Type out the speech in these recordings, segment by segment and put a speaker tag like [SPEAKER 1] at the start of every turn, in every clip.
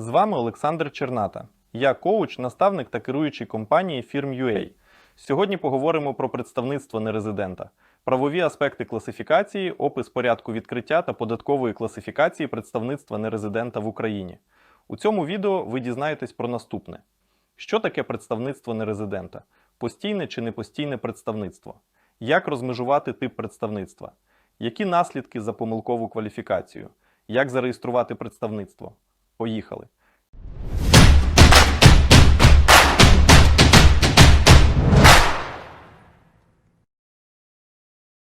[SPEAKER 1] З вами Олександр Черната. Я коуч, наставник та керуючий компанії Firm.ua. Сьогодні поговоримо про представництво нерезидента, правові аспекти класифікації, опис порядку відкриття та податкової класифікації представництва нерезидента в Україні. У цьому відео ви дізнаєтесь про наступне: що таке представництво нерезидента, постійне чи непостійне представництво, як розмежувати тип представництва, які наслідки за помилкову кваліфікацію, як зареєструвати представництво. Поїхали.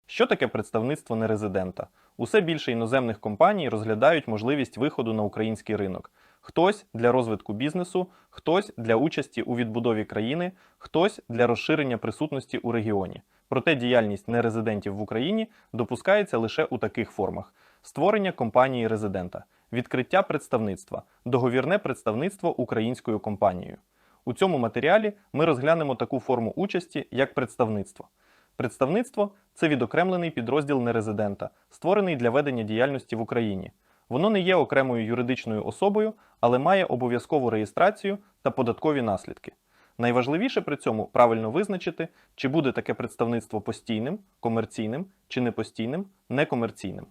[SPEAKER 1] Що таке представництво нерезидента? Усе більше іноземних компаній розглядають можливість виходу на український ринок. Хтось для розвитку бізнесу, хтось для участі у відбудові країни, хтось для розширення присутності у регіоні. Проте діяльність нерезидентів в Україні допускається лише у таких формах: створення компанії резидента, відкриття представництва, договірне представництво українською компанією. У цьому матеріалі ми розглянемо таку форму участі, як представництво. Представництво це відокремлений підрозділ нерезидента, створений для ведення діяльності в Україні. Воно не є окремою юридичною особою, але має обов'язкову реєстрацію та податкові наслідки. Найважливіше при цьому правильно визначити, чи буде таке представництво постійним, комерційним чи непостійним, некомерційним.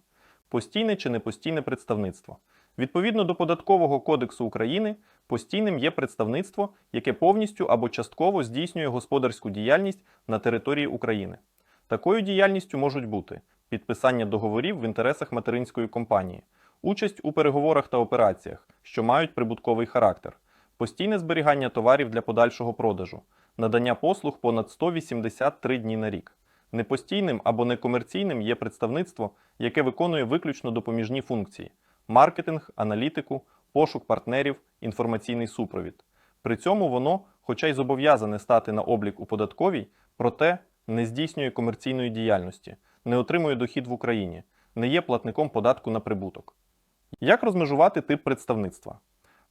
[SPEAKER 1] Постійне чи непостійне представництво. Відповідно до Податкового кодексу України, постійним є представництво, яке повністю або частково здійснює господарську діяльність на території України. Такою діяльністю можуть бути підписання договорів в інтересах материнської компанії, участь у переговорах та операціях, що мають прибутковий характер, постійне зберігання товарів для подальшого продажу, надання послуг понад 183 дні на рік. Непостійним або некомерційним є представництво, яке виконує виключно допоміжні функції маркетинг, аналітику, пошук партнерів, інформаційний супровід. При цьому воно, хоча й зобов'язане стати на облік у податковій, проте не здійснює комерційної діяльності, не отримує дохід в Україні, не є платником податку на прибуток. Як розмежувати тип представництва?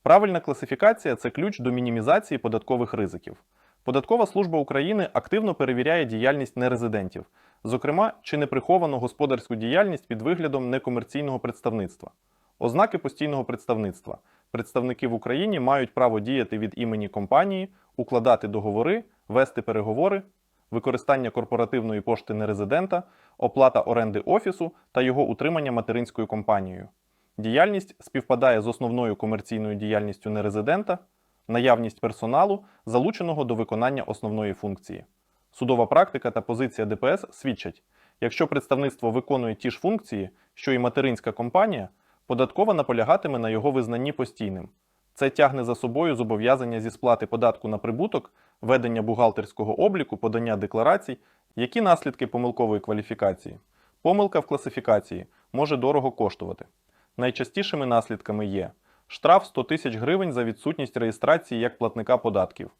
[SPEAKER 1] Правильна класифікація це ключ до мінімізації податкових ризиків. Податкова служба України активно перевіряє діяльність нерезидентів, зокрема, чи не приховано господарську діяльність під виглядом некомерційного представництва. Ознаки постійного представництва. Представники в Україні мають право діяти від імені компанії, укладати договори, вести переговори, використання корпоративної пошти нерезидента, оплата оренди офісу та його утримання материнською компанією. Діяльність співпадає з основною комерційною діяльністю нерезидента, наявність персоналу, залученого до виконання основної функції. Судова практика та позиція ДПС свідчать, якщо представництво виконує ті ж функції, що і материнська компанія, податкова наполягатиме на його визнанні постійним. Це тягне за собою зобов'язання зі сплати податку на прибуток, ведення бухгалтерського обліку, подання декларацій, які наслідки помилкової кваліфікації. Помилка в класифікації може дорого коштувати. Найчастішими наслідками є штраф 100 тисяч гривень за відсутність реєстрації як платника податків,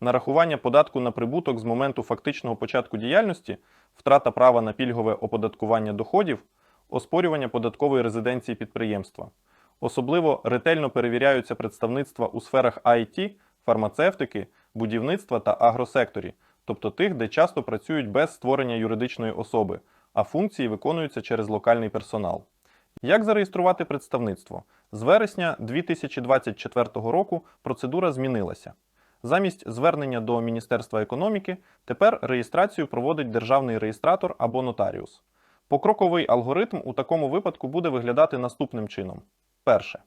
[SPEAKER 1] нарахування податку на прибуток з моменту фактичного початку діяльності, втрата права на пільгове оподаткування доходів, оспорювання податкової резиденції підприємства. Особливо ретельно перевіряються представництва у сферах IT, фармацевтики, будівництва та агросекторі, тобто тих, де часто працюють без створення юридичної особи, а функції виконуються через локальний персонал. Як зареєструвати представництво? З вересня 2024 року процедура змінилася. Замість звернення до Міністерства економіки тепер реєстрацію проводить державний реєстратор або нотаріус. Покроковий алгоритм у такому випадку буде виглядати наступним чином: перше.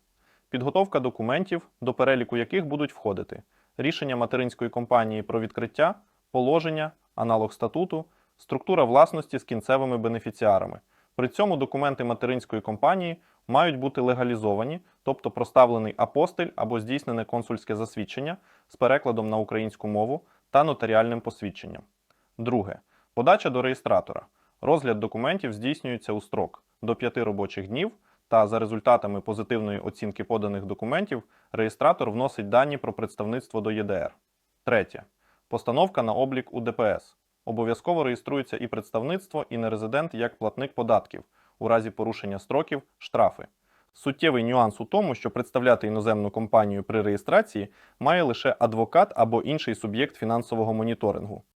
[SPEAKER 1] Підготовка документів, до переліку яких будуть входити рішення материнської компанії про відкриття, положення, аналог статуту, структура власності з кінцевими бенефіціарами. При цьому документи материнської компанії мають бути легалізовані, тобто проставлений апостиль або здійснене консульське засвідчення з перекладом на українську мову та нотаріальним посвідченням. Друге. Подача до реєстратора. Розгляд документів здійснюється у строк до 5 робочих днів, та за результатами позитивної оцінки поданих документів реєстратор вносить дані про представництво до ЄДР. Третє. Постановка на облік у ДПС. Обов'язково реєструється і представництво, і нерезидент як платник податків, у разі порушення строків штрафи. Суттєвий нюанс у тому, що представляти іноземну компанію при реєстрації має лише адвокат або інший суб'єкт фінансового моніторингу.